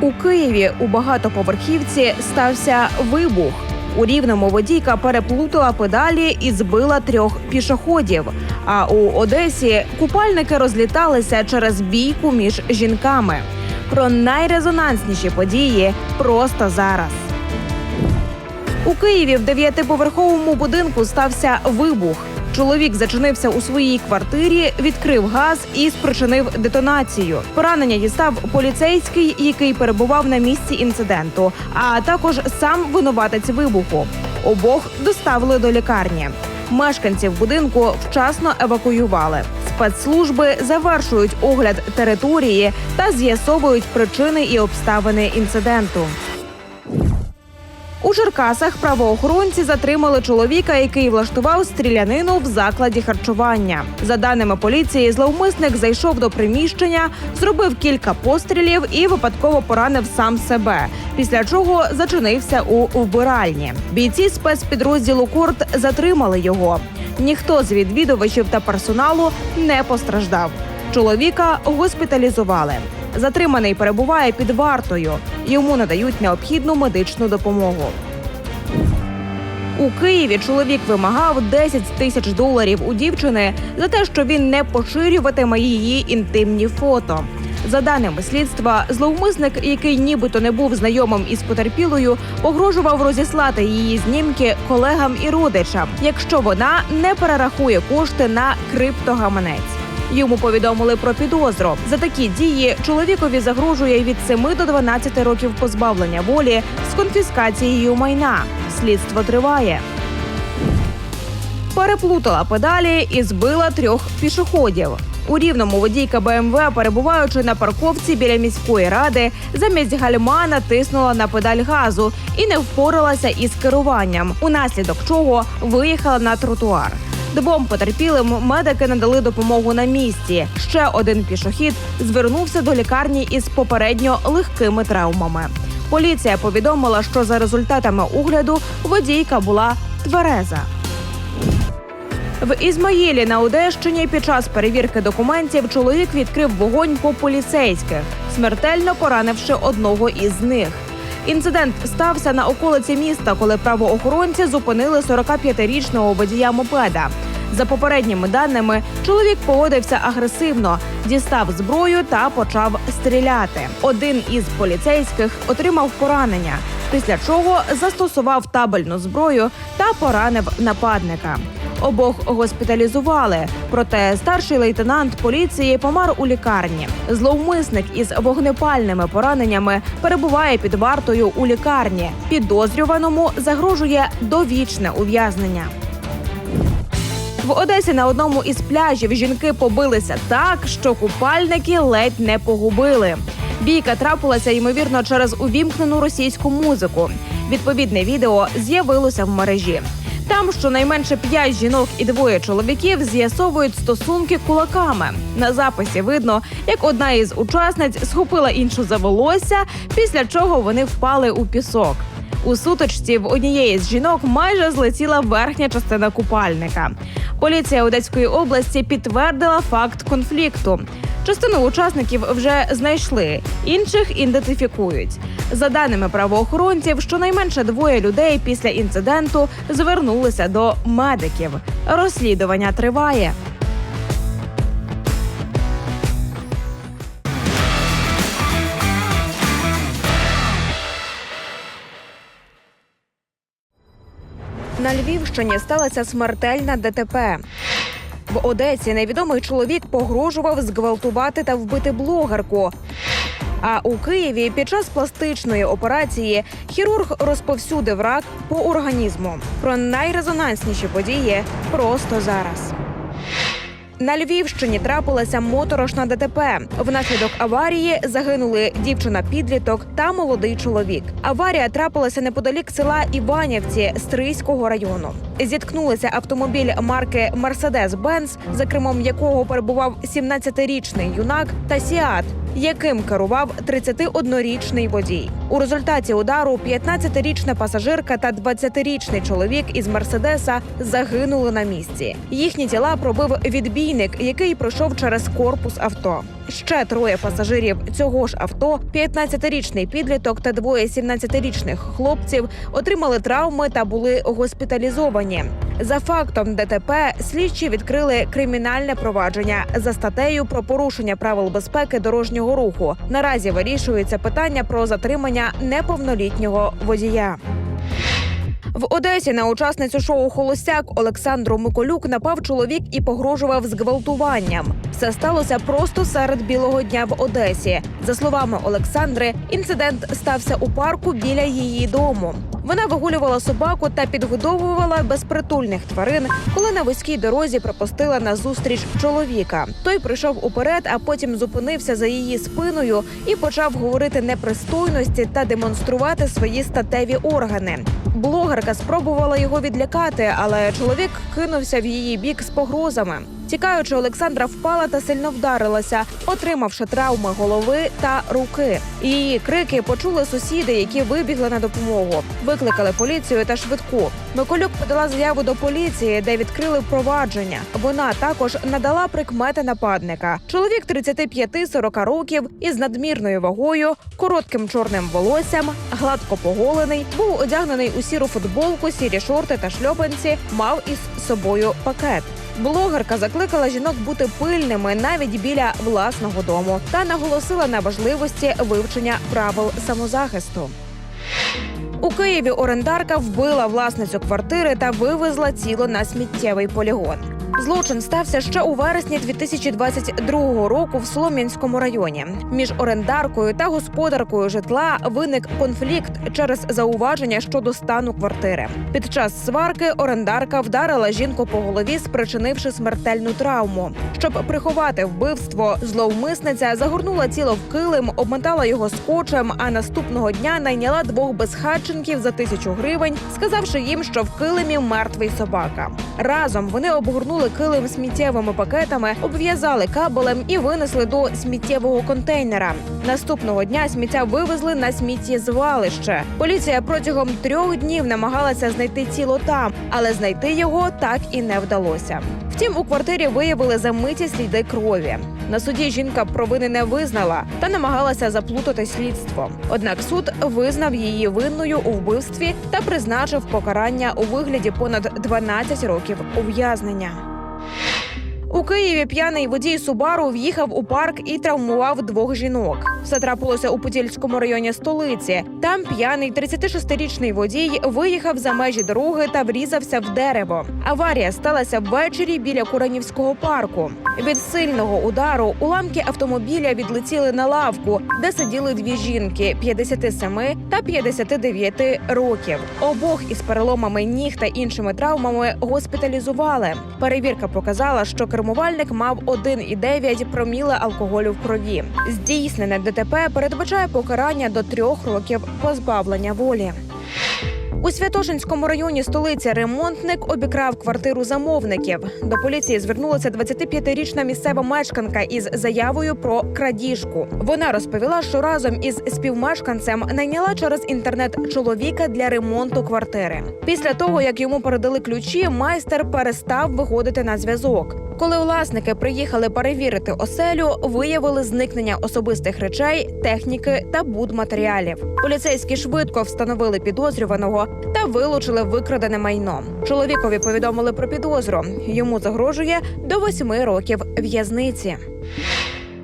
У Києві у багатоповерхівці стався вибух. У рівному водійка переплутала педалі і збила трьох пішоходів. А у Одесі купальники розліталися через бійку між жінками. Про найрезонансніші події просто зараз. У Києві в дев'ятиповерховому будинку стався вибух. Чоловік зачинився у своїй квартирі, відкрив газ і спричинив детонацію. Поранення дістав поліцейський, який перебував на місці інциденту, а також сам винуватець вибуху. Обох доставили до лікарні. Мешканців будинку вчасно евакуювали. Спецслужби завершують огляд території та з'ясовують причини і обставини інциденту. У Черкасах правоохоронці затримали чоловіка, який влаштував стрілянину в закладі харчування. За даними поліції, зловмисник зайшов до приміщення, зробив кілька пострілів і випадково поранив сам себе. Після чого зачинився у вбиральні. Бійці спецпідрозділу Корт затримали його. Ніхто з відвідувачів та персоналу не постраждав. Чоловіка госпіталізували. Затриманий перебуває під вартою. Йому надають необхідну медичну допомогу. У Києві чоловік вимагав 10 тисяч доларів у дівчини за те, що він не поширюватиме її інтимні фото. За даними слідства, зловмисник, який нібито не був знайомим із потерпілою, погрожував розіслати її знімки колегам і родичам, якщо вона не перерахує кошти на криптогаманець. Йому повідомили про підозру. За такі дії чоловікові загрожує від 7 до 12 років позбавлення волі з конфіскацією майна. Слідство триває. Переплутала педалі і збила трьох пішоходів. У рівному водійка БМВ, перебуваючи на парковці біля міської ради, замість гальма натиснула на педаль газу і не впоралася із керуванням, унаслідок чого виїхала на тротуар. Двом потерпілим медики надали допомогу на місці. Ще один пішохід звернувся до лікарні із попередньо легкими травмами. Поліція повідомила, що за результатами огляду водійка була твереза. В Ізмаїлі на Одещині під час перевірки документів чоловік відкрив вогонь по поліцейських, смертельно поранивши одного із них. Інцидент стався на околиці міста, коли правоохоронці зупинили 45-річного водія мопеда. За попередніми даними, чоловік поводився агресивно, дістав зброю та почав стріляти. Один із поліцейських отримав поранення, після чого застосував табельну зброю та поранив нападника. Обох госпіталізували. Проте старший лейтенант поліції помер у лікарні. Зловмисник із вогнепальними пораненнями перебуває під вартою у лікарні. Підозрюваному загрожує довічне ув'язнення. В Одесі на одному із пляжів жінки побилися так, що купальники ледь не погубили. Бійка трапилася ймовірно через увімкнену російську музику. Відповідне відео з'явилося в мережі. Там щонайменше п'ять жінок і двоє чоловіків з'ясовують стосунки кулаками. На записі видно, як одна із учасниць схопила іншу за волосся, після чого вони впали у пісок. У сутичці в однієї з жінок майже злетіла верхня частина купальника. Поліція Одеської області підтвердила факт конфлікту. Частину учасників вже знайшли, інших ідентифікують. За даними правоохоронців, щонайменше двоє людей після інциденту звернулися до медиків. Розслідування триває. На Львівщині сталася смертельна ДТП. В Одесі невідомий чоловік погрожував зґвалтувати та вбити блогерку. А у Києві під час пластичної операції хірург розповсюдив рак по організму. Про найрезонансніші події просто зараз. На Львівщині трапилася моторошна ДТП. Внаслідок аварії загинули дівчина-підліток та молодий чоловік. Аварія трапилася неподалік села Іванівці Стрийського району. Зіткнулися автомобіль марки Мерседес-Бенц, за кермом якого перебував 17-річний юнак та Сіат, яким керував 31-річний водій. У результаті удару 15-річна пасажирка та 20-річний чоловік із Мерседеса загинули на місці. Їхні тіла пробив відбійник, який пройшов через корпус авто. Ще троє пасажирів цього ж авто, 15-річний підліток та двоє 17-річних хлопців отримали травми та були госпіталізовані. За фактом ДТП слідчі відкрили кримінальне провадження за статтею про порушення правил безпеки дорожнього руху. Наразі вирішується питання про затримання неповнолітнього водія. В Одесі на учасницю шоу Холостяк Олександру Миколюк напав чоловік і погрожував зґвалтуванням. Все сталося просто серед білого дня в Одесі. За словами Олександри, інцидент стався у парку біля її дому. Вона вигулювала собаку та підгодовувала безпритульних тварин, коли на вузькій дорозі пропустила на зустріч чоловіка. Той прийшов уперед, а потім зупинився за її спиною і почав говорити непристойності та демонструвати свої статеві органи. Блогерка спробувала його відлякати, але чоловік кинувся в її бік з погрозами. Тікаючи, Олександра впала та сильно вдарилася, отримавши травми голови та руки. Її крики почули сусіди, які вибігли на допомогу. Викликали поліцію та швидку. Миколюк подала заяву до поліції, де відкрили провадження. Вона також надала прикмети нападника. Чоловік 35-40 років із надмірною вагою, коротким чорним волоссям, гладко поголений, був одягнений у сіру футболку, сірі шорти та шльопанці, мав із собою пакет. Блогерка закликала жінок бути пильними навіть біля власного дому та наголосила на важливості вивчення правил самозахисту. У Києві орендарка вбила власницю квартири та вивезла тіло на сміттєвий полігон. Злочин стався ще у вересні 2022 року в Солом'янському районі. Між орендаркою та господаркою житла виник конфлікт через зауваження щодо стану квартири. Під час сварки орендарка вдарила жінку по голові, спричинивши смертельну травму. Щоб приховати вбивство, зловмисниця загорнула тіло в килим, обмотала його скотчем, а наступного дня найняла двох безхатченків за тисячу гривень, сказавши їм, що в килимі мертвий собака. Разом вони обгорнули килим сміттєвими пакетами, обв'язали кабелем і винесли до сміттєвого контейнера. Наступного дня сміття вивезли на сміттєзвалище. Поліція протягом трьох днів намагалася знайти тіло там, але знайти його так і не вдалося. Втім, у квартирі виявили замиті сліди крові. На суді жінка провини не визнала та намагалася заплутати слідство. Однак суд визнав її винною у вбивстві та призначив покарання у вигляді понад 12 років ув'язнення. У Києві п'яний водій Субару в'їхав у парк і травмував двох жінок. Все трапилося у Подільському районі столиці. Там п'яний 36-річний водій виїхав за межі дороги та врізався в дерево. Аварія сталася ввечері біля Куранівського парку. Від сильного удару уламки автомобіля відлетіли на лавку, де сиділи дві жінки 57 та 59 років. Обох із переломами ніг та іншими травмами госпіталізували. Перевірка показала, що кермувальник мав 1,9 проміли алкоголю в крові. Здійснене ДТП передбачає покарання до трьох років позбавлення волі. У Святошинському районі столиці ремонтник обікрав квартиру замовників. До поліції звернулася 25-річна місцева мешканка із заявою про крадіжку. Вона розповіла, що разом із співмешканцем найняла через інтернет чоловіка для ремонту квартири. Після того, як йому передали ключі, майстер перестав виходити на зв'язок. Коли власники приїхали перевірити оселю, виявили зникнення особистих речей, техніки та будматеріалів. Поліцейські швидко встановили підозрюваного та вилучили викрадене майно. Чоловікові повідомили про підозру. Йому загрожує до восьми років в'язниці.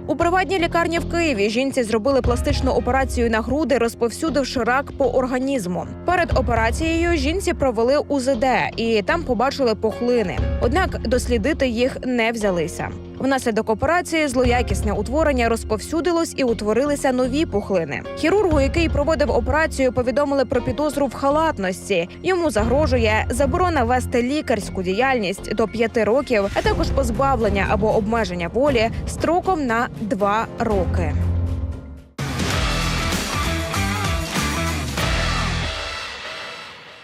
У приватній лікарні в Києві жінці зробили пластичну операцію на груди, розповсюдивши рак по організму. Перед операцією жінці провели УЗД і там побачили пухлини. Однак дослідити їх не взялися. Внаслідок операції злоякісне утворення розповсюдилось і утворилися нові пухлини. Хірургу, який проводив операцію, повідомили про підозру в халатності. Йому загрожує заборона вести лікарську діяльність до п'яти років, а також позбавлення або обмеження волі строком на два роки.